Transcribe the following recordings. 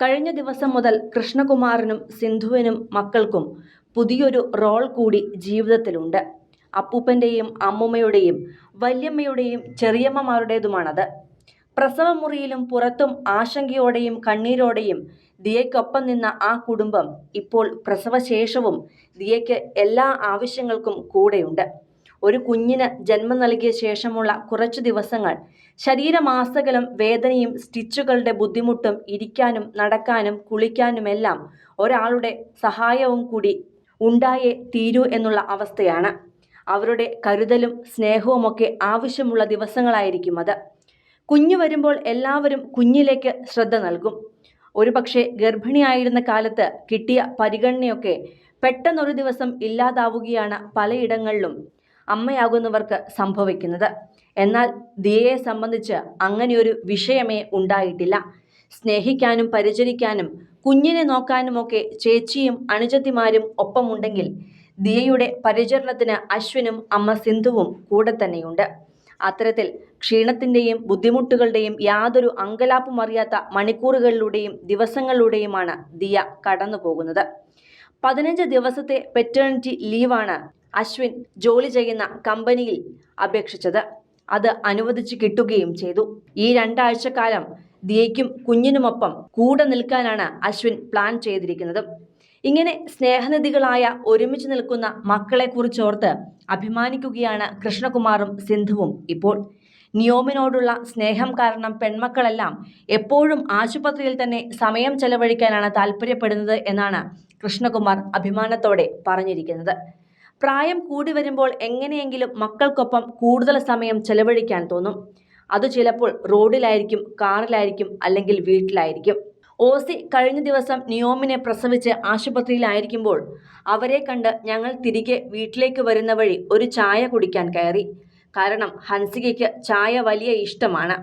കഴിഞ്ഞ ദിവസം മുതൽ കൃഷ്ണകുമാറിനും സിന്ധുവിനും മക്കൾക്കും പുതിയൊരു റോൾ കൂടി ജീവിതത്തിലുണ്ട്. അപ്പൂപ്പന്റെയും അമ്മുമ്മയുടെയും വല്യമ്മയുടെയും ചെറിയമ്മമാരുടേതുമാണത്. പ്രസവമുറിയിലും പുറത്തും ആശങ്കയോടെയും കണ്ണീരോടെയും ദിയയ്ക്കൊപ്പം നിന്ന ആ കുടുംബം ഇപ്പോൾ പ്രസവശേഷവും ദിയയ്ക്ക് എല്ലാ ആവശ്യങ്ങൾക്കും കൂടെയുണ്ട്. ഒരു കുഞ്ഞിന് ജന്മം നൽകിയ ശേഷമുള്ള കുറച്ചു ദിവസങ്ങൾ ശരീരമാസകലം വേദനയും സ്റ്റിച്ചുകളുടെ ബുദ്ധിമുട്ടും ഇരിക്കാനും നടക്കാനും കുളിക്കാനുമെല്ലാം ഒരാളുടെ സഹായവും കൂടി ഉണ്ടായേ തീരൂ എന്നുള്ള അവസ്ഥയാണ്. അവരുടെ കരുതലും സ്നേഹവുമൊക്കെ ആവശ്യമുള്ള ദിവസങ്ങളായിരിക്കും അത്. കുഞ്ഞു വരുമ്പോൾ എല്ലാവരും കുഞ്ഞിലേക്ക് ശ്രദ്ധ നൽകും. ഒരുപക്ഷെ ഗർഭിണിയായിരുന്ന കാലത്ത് കിട്ടിയ പരിഗണനയൊക്കെ പെട്ടെന്നൊരു ദിവസം ഇല്ലാതാവുകയാണ് പലയിടങ്ങളിലും. അമ്മയാകുന്നവർക്ക് സംഭവിക്കുന്നത്. എന്നാൽ ദിയയെ സംബന്ധിച്ച് അങ്ങനെയൊരു വിഷയമേ ഉണ്ടായിട്ടില്ല. സ്നേഹിക്കാനും പരിചരിക്കാനും കുഞ്ഞിനെ നോക്കാനുമൊക്കെ ചേച്ചിയും അണുജത്തിമാരും ഒപ്പമുണ്ടെങ്കിൽ ദിയയുടെ പരിചരണത്തിന് അശ്വിനും അമ്മ സിന്ധുവും കൂടെ തന്നെയുണ്ട്. അത്തരത്തിൽ ക്ഷീണത്തിന്റെയും ബുദ്ധിമുട്ടുകളുടെയും യാതൊരു അങ്കലാപ്പും അറിയാത്ത മണിക്കൂറുകളിലൂടെയും ദിവസങ്ങളിലൂടെയുമാണ് ദിയ കടന്നു പോകുന്നത് പതിനഞ്ച് ദിവസത്തെ പെറ്റേണിറ്റി ലീവാണ് അശ്വിൻ ജോലി ചെയ്യുന്ന കമ്പനിയിൽ അപേക്ഷിച്ചത്. അത് അനുവദിച്ചു കിട്ടുകയും ചെയ്തു. ഈ രണ്ടാഴ്ചക്കാലം ദിയയ്ക്കും കുഞ്ഞിനുമൊപ്പം കൂടെ നിൽക്കാനാണ് അശ്വിൻ പ്ലാൻ ചെയ്തിരിക്കുന്നത്. ഇങ്ങനെ സ്നേഹനിധികളായ ഒരുമിച്ച് നിൽക്കുന്ന മക്കളെക്കുറിച്ചോർത്ത് അഭിമാനിക്കുകയാണ് കൃഷ്ണകുമാറും സിന്ധുവും ഇപ്പോൾ. നിയോമിനോടുള്ള സ്നേഹം കാരണം പെൺമക്കളെല്ലാം എപ്പോഴും ആശുപത്രിയിൽ തന്നെ സമയം ചെലവഴിക്കാനാണ് താല്പര്യപ്പെടുന്നത് എന്നാണ് കൃഷ്ണകുമാർ അഭിമാനത്തോടെ പറഞ്ഞിരിക്കുന്നത്. പ്രായം കൂടി വരുമ്പോൾ എങ്ങനെയെങ്കിലും മക്കൾക്കൊപ്പം കൂടുതൽ സമയം ചെലവഴിക്കാൻ തോന്നും. അത് ചിലപ്പോൾ റോഡിലായിരിക്കും കാറിലായിരിക്കും അല്ലെങ്കിൽ വീട്ടിലായിരിക്കും. ഓസി കഴിഞ്ഞ ദിവസം നിയോമിനെ പ്രസവിച്ച് ആശുപത്രിയിലായിരിക്കുമ്പോൾ അവരെ കണ്ട് ഞങ്ങൾ തിരികെ വീട്ടിലേക്ക് വരുന്ന വഴി ഒരു ചായ കുടിക്കാൻ കയറി. കാരണം ഹൻസികയ്ക്ക് ചായ വലിയ ഇഷ്ടമാണ്.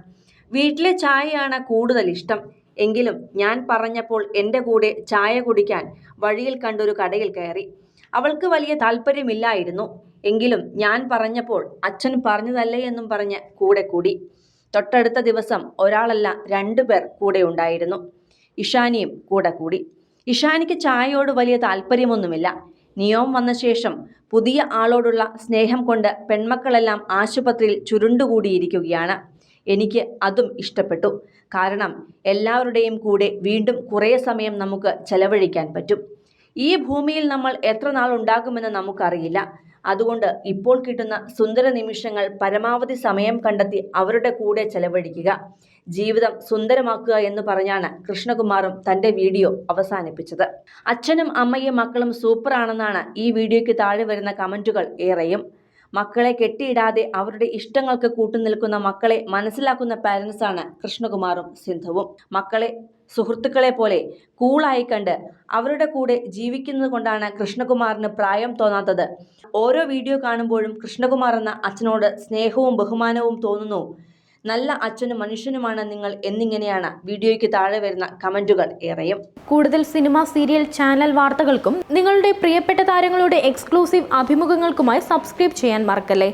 വീട്ടിലെ ചായയാണ് കൂടുതൽ ഇഷ്ടം. എങ്കിലും ഞാൻ പറഞ്ഞപ്പോൾ എന്റെ കൂടെ ചായ കുടിക്കാൻ വഴിയിൽ കണ്ടൊരു കടയിൽ കയറി. അവൾക്ക് വലിയ താല്പര്യമില്ലായിരുന്നു. എങ്കിലും ഞാൻ പറഞ്ഞപ്പോൾ അച്ഛൻ പറഞ്ഞതല്ലേ എന്നും പറഞ്ഞ് കൂടെ കൂടി. തൊട്ടടുത്ത ദിവസം ഒരാളല്ല രണ്ടു പേർ കൂടെ ഉണ്ടായിരുന്നു. ഇഷാനിയും കൂടെ കൂടി. ഇഷാനിക്ക് ചായയോട് വലിയ താല്പര്യമൊന്നുമില്ല. നിയോം വന്ന ശേഷം പുതിയ ആളോടുള്ള സ്നേഹം കൊണ്ട് പെൺമക്കളെല്ലാം ആശുപത്രിയിൽ ചുരുണ്ടുകൂടിയിരിക്കുകയാണ്. എനിക്ക് അതും ഇഷ്ടപ്പെട്ടു. കാരണം എല്ലാവരുടെയും കൂടെ വീണ്ടും കുറേ സമയം നമുക്ക് ചെലവഴിക്കാൻ പറ്റും. ഈ ഭൂമിയിൽ നമ്മൾ എത്ര നാൾ ഉണ്ടാകുമെന്ന് നമുക്കറിയില്ല. അതുകൊണ്ട് ഇപ്പോൾ കിട്ടുന്ന സുന്ദര നിമിഷങ്ങൾ പരമാവധി സമയം കണ്ടെത്തി അവരുടെ കൂടെ ചെലവഴിക്കുക. ജീവിതം സുന്ദരമാക്കുക എന്ന് പറഞ്ഞാണ് കൃഷ്ണകുമാറും തന്റെ വീഡിയോ അവസാനിപ്പിച്ചത്. അച്ഛനും അമ്മയും മക്കളും സൂപ്പറാണെന്നാണ് ഈ വീഡിയോയ്ക്ക് താഴെ വരുന്ന കമന്റുകൾ ഏറെയും. മക്കളെ കെട്ടിയിടാതെ അവരുടെ ഇഷ്ടങ്ങൾക്ക് കൂട്ടുനിൽക്കുന്ന മക്കളെ മനസ്സിലാക്കുന്ന പാരൻസാണ് കൃഷ്ണകുമാറും സിന്ധുവും. മക്കളെ സുഹൃത്തുക്കളെ പോലെ കൂളായി കണ്ട് അവരുടെ കൂടെ ജീവിക്കുന്നത് കൊണ്ടാണ് കൃഷ്ണകുമാറിന് പ്രായം തോന്നാത്തത്. ഓരോ വീഡിയോ കാണുമ്പോഴും കൃഷ്ണകുമാർ എന്ന അച്ഛനോട് സ്നേഹവും ബഹുമാനവും തോന്നുന്നു. നല്ല അച്ഛനും മനുഷ്യനുമാണ് നിങ്ങൾ എന്നിങ്ങനെയാണ് വീഡിയോയ്ക്ക് താഴെ വരുന്ന കമന്റുകൾ ഏറെയും. കൂടുതൽ സിനിമ സീരിയൽ ചാനൽ വാർത്തകൾക്കും നിങ്ങളുടെ പ്രിയപ്പെട്ട താരങ്ങളുടെ എക്സ്ക്ലൂസീവ് അഭിമുഖങ്ങൾക്കുമായി സബ്സ്ക്രൈബ് ചെയ്യാൻ മറക്കല്ലേ?